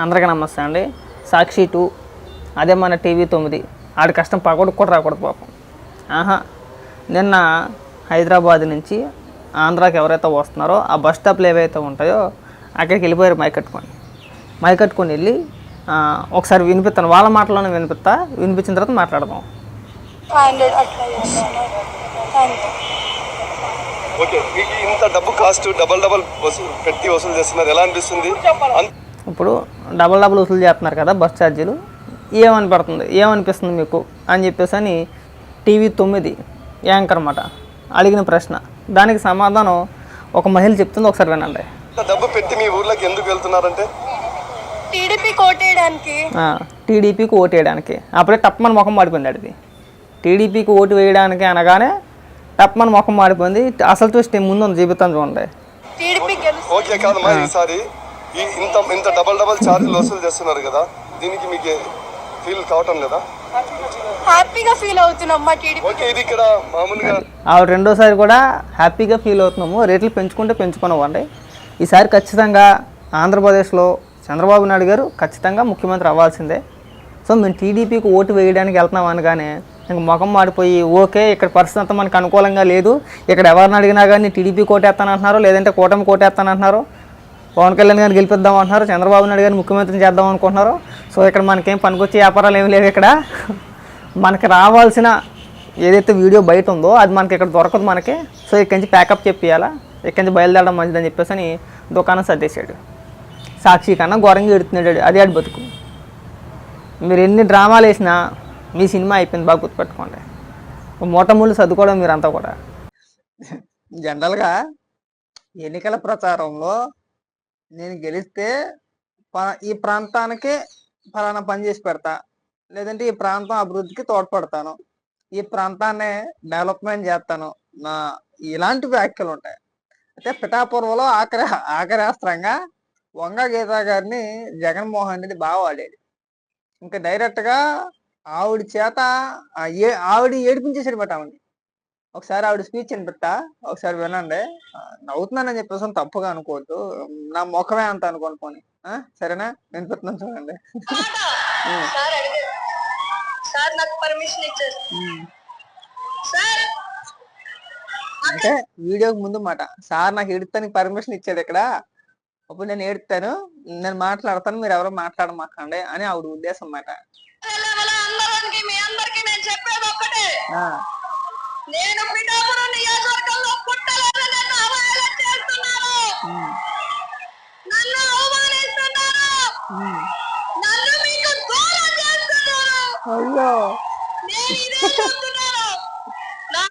అందరికీ నమస్తే అండి. సాక్షి టూ అదే మన టీవీ తొమ్మిది. ఆడి కష్టం పగొడు కూడా రాకూడదు పాపం. ఆహా నిన్న హైదరాబాద్ నుంచి ఆంధ్రాకి ఎవరైతే వస్తున్నారో ఆ బస్ స్టాప్లు ఏవైతే ఉంటాయో అక్కడికి వెళ్ళిపోయారు మైక్ కట్టుకొని. మైక్ కట్టుకొని వెళ్ళి ఆ, ఒకసారి వినిపిస్తాను. వాళ్ళ మాటలోనే వినిపిస్తా. వినిపించిన తర్వాత మాట్లాడదాం. ఓకే మీకు ఇంత డబ్బు కాస్ట్ డబల్ డబల్ వసూలు పెట్టి వసూలు చేస్తున్నారు. ఎలా అనిపిస్తుంది? అన్- ఇప్పుడు డబల్ డబల్ వసూలు చేస్తున్నారు కదా బస్ ఛార్జీలు. ఏమని పడుతుంది? ఏమనిపిస్తుంది మీకు? అని చెప్పేసి అని టీవీ తొమ్మిది యాంకర్ మాట అడిగిన ప్రశ్న. దానికి సమాధానం ఒక మహిళ చెప్తుంది ఒకసారి వినండి. డబ్బు పెట్టి మీ ఊర్లోకి ఎందుకు వెళ్తున్నారంటే? టీడీపీ కోటేయడానికి. ఆ, టీడీపీకి ఓటు వేయడానికి. అప్పుడే టప్మని ముఖం మాడిపోయింది అడిది టీడీపీకి ఓటు వేయడానికి అనగానే టప్మని ముఖం మాడిపోయింది. అసలు చూస్తే ముందు ఉంది జీవితం చూడండి టీడీపీ ఓకే కాదమ్మా ఈసారి ఈ ఇంత ఇంత డబల్ డబల్ ఛార్జీలు వసూలు చేస్తున్నారు కదా దీనికి మీకు ఫీల్ కావటం లేదా? హ్యాపీగా ఫీల్ అవుతున్నాం మా టీడీపీ ఓకే ఇది ఇక్కడ మామూలుగా ఆవిడ రెండోసారి కూడా హ్యాపీగా ఫీల్ అవుతున్నాము. రేట్లు పెంచుకుంటే పెంచుకున్నామండి ఈసారి ఖచ్చితంగా ఆంధ్రప్రదేశ్లో చంద్రబాబు నాయుడు గారు ఖచ్చితంగా ముఖ్యమంత్రి అవ్వాల్సిందే. సో మేము టీడీపీకి ఓటు వేయడానికి వెళ్తున్నాం అనగానే ఇంక ముఖం మాడిపోయి ఓకే ఇక్కడ పరిస్థితి అంతా మనకు అనుకూలంగా లేదు. ఇక్కడ ఎవరిని అడిగినా కానీ టీడీపీ కోటేస్తానంటున్నారు లేదంటే కూటమి కోటేస్తానంటున్నారు పవన్ కళ్యాణ్ గారిని గెలిపిద్దాం అంటున్నారు చంద్రబాబు నాయుడు గారిని ముఖ్యమంత్రిని చేద్దాం అనుకుంటున్నారు. సో ఇక్కడ మనకేం పనికొచ్చే వ్యాపారాలు ఏమి లేవు ఇక్కడ. మనకి రావాల్సిన ఏదైతే వీడియో బయట ఉందో అది మనకి ఇక్కడ దొరకదు మనకి. సో ఇక్కడి నుంచి ప్యాకప్ చెప్పియాలా? ఇక్కడి నుంచి బయలుదేరడం మంచిదని చెప్పేసి అని దుకాణం సర్దేశాడు. సాక్షి కన్నా ఘోరంగా ఎడుతున్నాడు అది ఆడి బతుకు. మీరు ఎన్ని డ్రామాలు వేసినా మీ సినిమా అయిపోయింది బాగా గుర్తుపెట్టుకోండి. మూటమూలు చదువుకోవడం మీరంతా కూడా. జనరల్గా ఎన్నికల ప్రచారంలో నేను గెలిస్తే ప- ఈ ప్రాంతానికి ఫలానా పని చేసి పెడతా. లేదంటే ఈ ప్రాంతం అభివృద్ధికి తోడ్పడతాను. ఈ ప్రాంతాన్ని డెవలప్మెంట్ చేస్తాను. నా ఇలాంటి వ్యాఖ్యలు ఉంటాయి. అయితే పిఠాపురంలో ఆఖరి ఆఖరాస్త్రంగా వంగ గీతా గారిని జగన్మోహన్ రెడ్డి బాగా వాడేది ఇంకా డైరెక్ట్గా ఆవిడ చేత ఏ ఆవిడ ఏడిపించేసాడు బట్ ఒకసారి ఆవిడ స్పీచ్ వినిపెట్టా ఒకసారి వినండి. నవ్వుతున్నానని చెప్పేసి తప్పుగా అనుకోవద్దు. నా ముఖమే అంత అనుకోను పోనీ. ఆ, సరేనా? వినిపిస్తున్నాను చూడండి. అంటే వీడియోకి ముందు మాట. సార్ నాకు ఎడుతానికి పర్మిషన్ ఇచ్చాడు ఇక్కడ అప్పుడు నేను ఏడుతాను. నేను మాట్లాడతాను. మీరు ఎవరో మాట్లాడమాకండి అని ఆవిడ ఉద్దేశం అన్నమాట అందరికి మీ అందరికి నేను పిఠాపురం నియోజకవర్గంలో పుట్టలేదు నన్ను అవహేళన చేస్తున్నారు ఉమ్, నన్ను అవమానిస్తున్నారు ఉమ్. నన్ను మీకు దూరం చేస్తున్నారు అయ్యో. నేను ఇదే చెప్తున్నాను. నా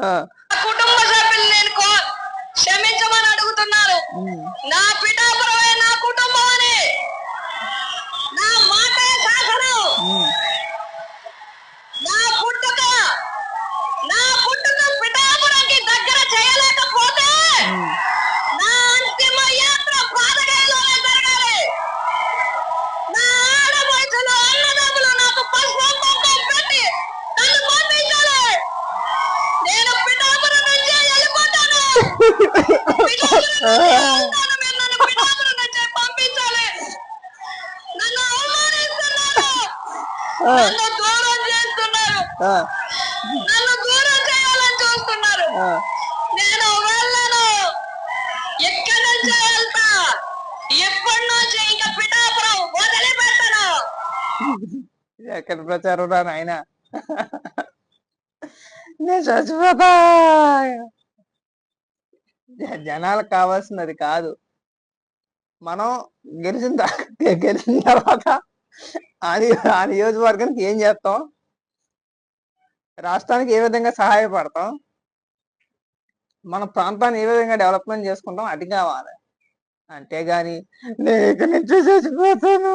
ఆ, కుటుంబ సభ్యులు నేను క్షమించమని అడుగుతున్నాను. నా పిఠాపురమే దూరం చేస్తున్నారు. నన్ను దూరం చేయాలని చూస్తున్నారు. నేను వెళ్ళను. ఎక్కడి నుంచి వెళ్తా? ఎప్పటి నుంచి ఇంకా పిఠాపురం వదిలిపెట్టను? ఎక్కడ ప్రచారం నాయన? నేను చచ్చిపోతా. జనాలకు కావాల్సినది కాదు. మనం గెలిచిన గెలిచిన తర్వాత ఆ ఆ నియోజకవర్గానికి ఏం చేస్తాం? రాష్ట్రానికి ఏ విధంగా సహాయపడతాం? మన ప్రాంతాన్ని ఏ విధంగా డెవలప్మెంట్ చేసుకుంటాం? అది కావాలి. అంతేగాని నేను ఇక్కడి నుంచి చచ్చిపోతాను.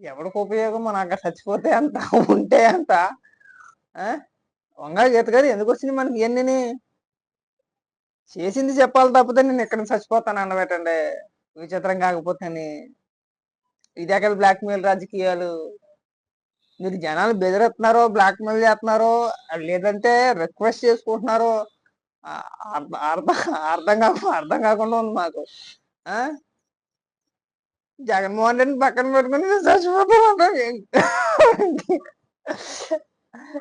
ఎవరికి ఉపయోగం? మనం అక్కడ చచ్చిపోతే అంత ఉంటే అంత ఆ? వంగా గీత గారు ఎందుకు వచ్చింది మనకి ఇవన్నీ చేసింది చెప్పాలి తప్పితే నేను ఇక్కడ చచ్చిపోతాను అన్నబెట్టండి విచిత్రం కాకపోతే ఇదే ఎక్కడ బ్లాక్మెయిల్ రాజకీయాలు. మీరు జనాలు బెదిరిస్తున్నారో బ్లాక్మెయిల్ చేస్తున్నారో లేదంటే రిక్వెస్ట్ చేసుకుంటున్నారో అర్థం అర్థం కాక అర్థం కాకుండా ఉంది మాకు. జగన్మోహన్ రెడ్డి పక్కన పెట్టుకుని నేను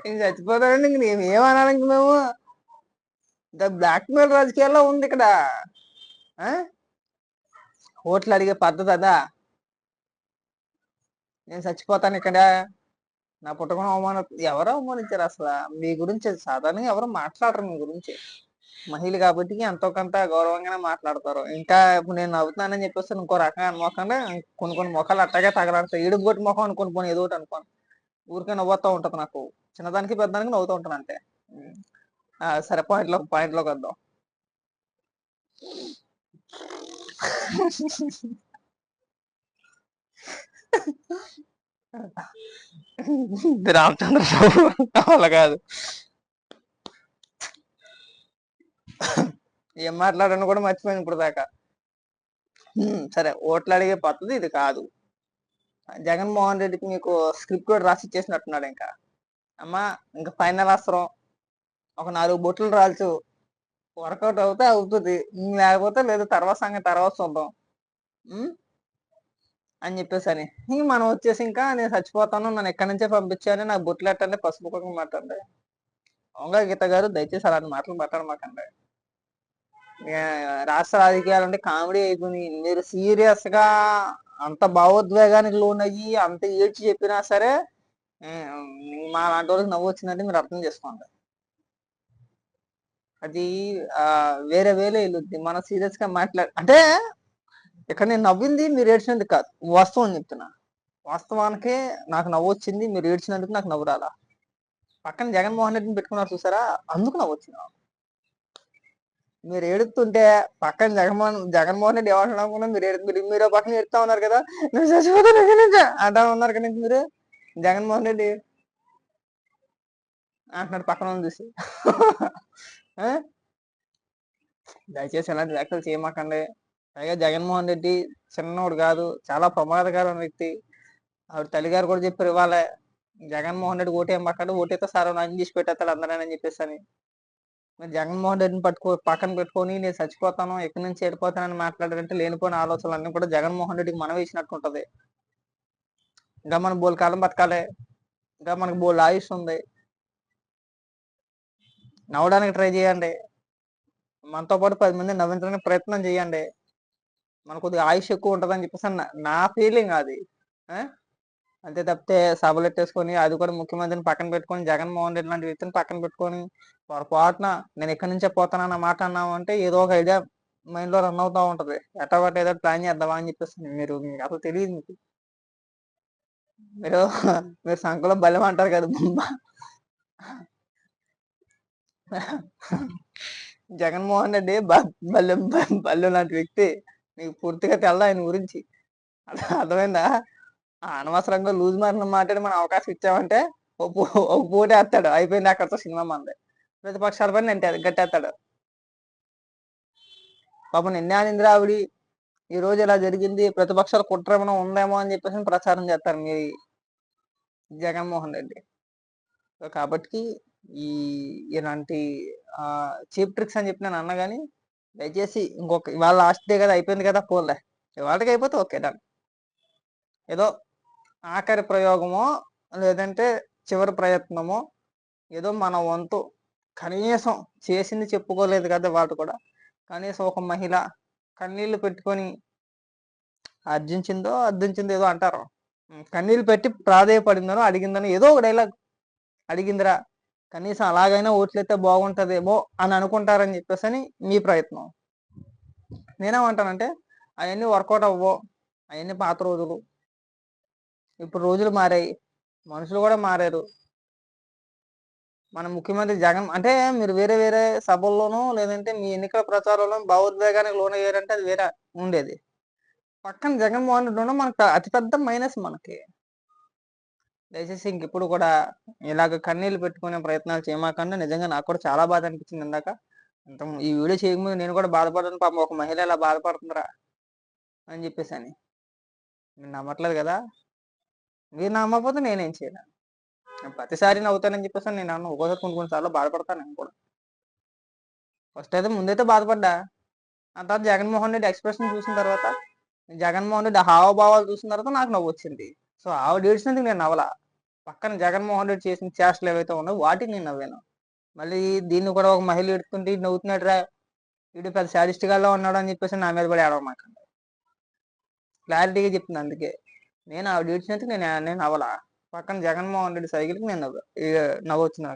ఇంక చచ్చిపోతానండి ఇంక నేను ఏమనాలి ఇంక మేము? బ్లాక్ మెయిల్ రాజకీయాల్లో ఉంది ఇక్కడ. ఆ? ఓట్లు అడిగే పద్ధతి అదా? నేను చచ్చిపోతాను ఇక్కడ. నా పుట్టకుండా అవమానం ఎవరు అవమానించారు అసలు? మీ గురించి సాధారణంగా ఎవరు మాట్లాడరు మీ గురించి. మహిళ కాబట్టి ఎంతో కొంత గౌరవంగానే మాట్లాడతారు. ఇంకా ఇప్పుడు నేను నవ్వుతున్నానని చెప్పేసి ఇంకో రకంగా అనుకోకుండా కొన్ని కొన్ని ముఖాలు అట్టగా తగలాడతాయి ఈడుపు ముఖం అనుకుని పోనీ ఏదో ఒకటి అనుకోను. ఊరికే నవ్వుతూ ఉంటుంది నాకు. చిన్నదానికి పెద్దదానికి నవ్వుతూ ఉంటాను అంతే. సరే పాయింట్లో పాయింట్లోకి వద్దాం. ఇది రామచంద్రరావు అలా కాదు. ఏం మాట్లాడను కూడా మర్చిపోయింది ఇప్పుడు దాకా సరే ఓట్లు అడిగే పద్ధతి ఇది కాదు. జగన్మోహన్ రెడ్డికి మీకు స్క్రిప్ట్ కూడా రాసి ఇచ్చేసినట్టున్నాడు ఇంకా. అమ్మా ఇంకా ఫైనల్ అవసరం. ఒక నాలుగు బొట్లు రాల్చు. వర్కౌట్ అవుతే అవుతుంది. లేకపోతే లేదు తర్వాత సంగతి తర్వాత చూద్దాం. అని చెప్పేసి అని ఇంక మనం వచ్చేసి ఇంకా నేను చచ్చిపోతాను నన్ను ఎక్కడి నుంచే పంపించాను నాకు బొట్లు ఎట్టండి పసుపు కుక్కం మాట్లాడండి. అవుగా గీత గారు దయచేసి అలాంటి మాటలు మాట్లాడమాకండి. రాష్ట్ర రాజకీయాలు అంటే కామెడీ అయిపోయింది మీరు సీరియస్గా అంత భావోద్వేగానికి లోనయ్యి అంత ఏడ్చి చెప్పినా సరే మా లాంటి వాళ్ళకి నవ్వు వచ్చిందంటే మీరు అర్థం చేసుకోండి. అది వేరే వేరే వెళ్ళుద్ది. మనం సీరియస్గా మాట్లాడ అంటే ఇక్కడ నేను నవ్వింది మీరు ఏడ్చినందుకు కాదు. వాస్తవం చెప్తున్నా. వాస్తవానికి నాకు నవ్వు వచ్చింది మీరు ఏడ్చినందుకు నాకు నవ్వు రాలా. పక్కన జగన్మోహన్ రెడ్డిని పెట్టుకున్నారు చూసారా? అందుకు నవ్వు వచ్చింది మీరు ఏడుతుంటే పక్కన జగన్మోహన్ జగన్మోహన్ రెడ్డి ఎవరు అనుకున్నా మీరు ఏడు మీరు మీరు పక్కన ఏడుతా ఉన్నారు కదా? నువ్వు చచ్చిపోతాను ఎక్కడి నుంచి అంటా ఉన్నారు కదా మీరు. జగన్మోహన్ రెడ్డి అంటున్నాడు పక్కన చూసి. దయచేసి ఎలాంటి వ్యాఖ్యలు చేయమాకండి. పైగా జగన్మోహన్ రెడ్డి చిన్నోడు కాదు చాలా ప్రమాదకరమైన వ్యక్తి. ఆవిడ తల్లిగారు కూడా చెప్పారు ఇవాళ జగన్మోహన్ రెడ్డి ఓటు ఏం పక్కన సార్ అని తీసి పెట్టేస్తాడు అందరని చెప్పేసి అని. మరి జగన్మోహన్ రెడ్డిని పట్టుకో పక్కన పెట్టుకొని నేను చచ్చిపోతాను ఎక్కడి నుంచి వెళ్ళిపోతానని మాట్లాడారంటే లేనిపోయిన ఆలోచనలు అన్నీ కూడా జగన్మోహన్ రెడ్డికి మనం వేసినట్టు ఉంటుంది. ఇంకా మనం బోల్ కాలం బతకాలి. ఇంకా మనకు బోల్ ఆయుష్ ఉంది. నవ్వడానికి ట్రై చేయండి. మనతో పాటు పది మంది నవ్వించడానికి ప్రయత్నం చేయండి. మనకు కొద్దిగా ఆయుష్ ఎక్కువ ఉంటుందని చెప్పేసి నా- ఫీలింగ్ అది. అంతే తప్పితే సభలు ఎట్టేసుకొని అది కూడా ముఖ్యమంత్రిని పక్కన పెట్టుకొని జగన్మోహన్ రెడ్డి లాంటి వ్యక్తిని పక్కన పెట్టుకొని పొరపాటున నేను ఎక్కడి నుంచే పోతానన్న మాట అన్నాము అంటే ఏదో ఒక ఐడియా మైండ్లో రన్ అవుతా ఉంటది. ఎట్టబట్టి ఏదో ప్లాన్ చేద్దామా అని చెప్పేసి మీరు మీకు అసలు తెలియదు మీకు. మీరు మీరు సంఖలో బలం అంటారు కదా బొమ్మ. జగన్మోహన్ రెడ్డి బల్లె బల్లె లాంటి వ్యక్తి నీకు పూర్తిగా తెల్ల ఆయన గురించి? అర్థమైందా? ఆ అనవసరంగా లూజ్ మారిన మాట్లాడి మనం అవకాశం ఇచ్చామంటే ఒక పో- వేస్తాడు అయిపోయింది అక్కడతో సినిమా మంది ప్రతిపక్షాల పని నేను గట్టేస్తాడు పాపం నిన్నే అనిందిరా ఈ రోజు ఇలా జరిగింది ప్రతిపక్షాల కుట్ర ఏమైనా ఉందేమో అని చెప్పేసి ప్రచారం చేస్తారు మీ జగన్మోహన్ రెడ్డి. సో కాబట్టి ఈ ఇలాంటి చీప్ ట్రిక్స్ అని చెప్పి నేను అన్న కానీ దయచేసి ఇంకొక ఇవాళ లాస్ట్ డే కదా అయిపోయింది కదా పోలే ఇవాళకి అయిపోతే ఓకే డన్. ఏదో ఆఖరి ప్రయోగమో లేదంటే చివరి ప్రయత్నమో ఏదో మన వంతు కనీసం చేసింది చెప్పుకోలేదు కదా వాళ్ళు కూడా. కనీసం ఒక మహిళ కన్నీళ్ళు పెట్టుకొని అర్జించిందో అర్జించిందో ఏదో అంటారు. కన్నీళ్ళు పెట్టి ప్రాధేయపడిందనో అడిగిందనో ఏదో ఒక డైలాగ్. అడిగిందిరా. కనీసం అలాగైనా ఓట్లయితే బాగుంటుందేమో అని అనుకుంటారని చెప్పేసి అని మీ ప్రయత్నం. నేనేమంటానంటే అవన్నీ వర్కౌట్ అవ్వవు. అవన్నీ పాత రోజులు. ఇప్పుడు రోజులు మారాయి. మనుషులు కూడా మారారు. మన ముఖ్యమంత్రి జగన్ అంటే మీరు వేరే వేరే సభల్లోనూ లేదంటే మీ ఎన్నికల ప్రచారంలో భావోద్వేగానికి లోనయ్యారంటే అది వేరే ఉండేది. పక్కన జగన్మోహన్ రెడ్డి ఉండడం మనకు అతిపెద్ద మైనస్ మనకి. దయచేసి ఇంకెప్పుడు కూడా ఇలాగ కన్నీళ్ళు పెట్టుకునే ప్రయత్నాలు చేయమాకండి. నిజంగా నాకు కూడా చాలా బాధ అనిపించింది ఇందాక. అంత ఈ వీడియో చేయకముందు నేను కూడా బాధపడను పాపం ఒక మహిళ ఇలా బాధపడుతుందిరా అని చెప్పేసి అని. నేను నమ్మట్లేదు కదా? మీరు నమ్మకపోతే నేనేం చేయను. ప్రతిసారి నవ్వుతానని చెప్పేసి నేను అన్న ఒక్కోసారి కొన్ని కొన్నిసార్లు బాధపడతాను నేను కూడా. ఫస్ట్ అయితే ముందైతే బాధపడ్డా. ఆ తర్వాత జగన్మోహన్ రెడ్డి ఎక్స్ప్రెషన్ చూసిన తర్వాత జగన్మోహన్ రెడ్డి హావభావాలు చూసిన తర్వాత నాకు నవ్వు వచ్చింది సో ఆవిడ ఏడ్చినందుకు నేను నవ్వలా పక్కన జగన్మోహన్ రెడ్డి చేసిన చేష్టలు ఏవైతే ఉన్నాయో వాటికి నేను నవ్వాను. మళ్ళీ దీన్ని కూడా ఒక మహిళ ఎడుతుంటే నవ్వుతున్నాడు రా వీడు పెద్ద సాడిస్ట్ ఉన్నాడు అని చెప్పేసి నా మీద పడి ఏడవమాకండి క్లారిటీగా చెప్తుంది అందుకే. నేను ఆవిడ ఏడ్చినందుకు నేను నేను నవ్వలా పక్కన జగన్మోహన్ రెడ్డి సైకిల్కి నేను నవ్వు నవ్వు వచ్చింది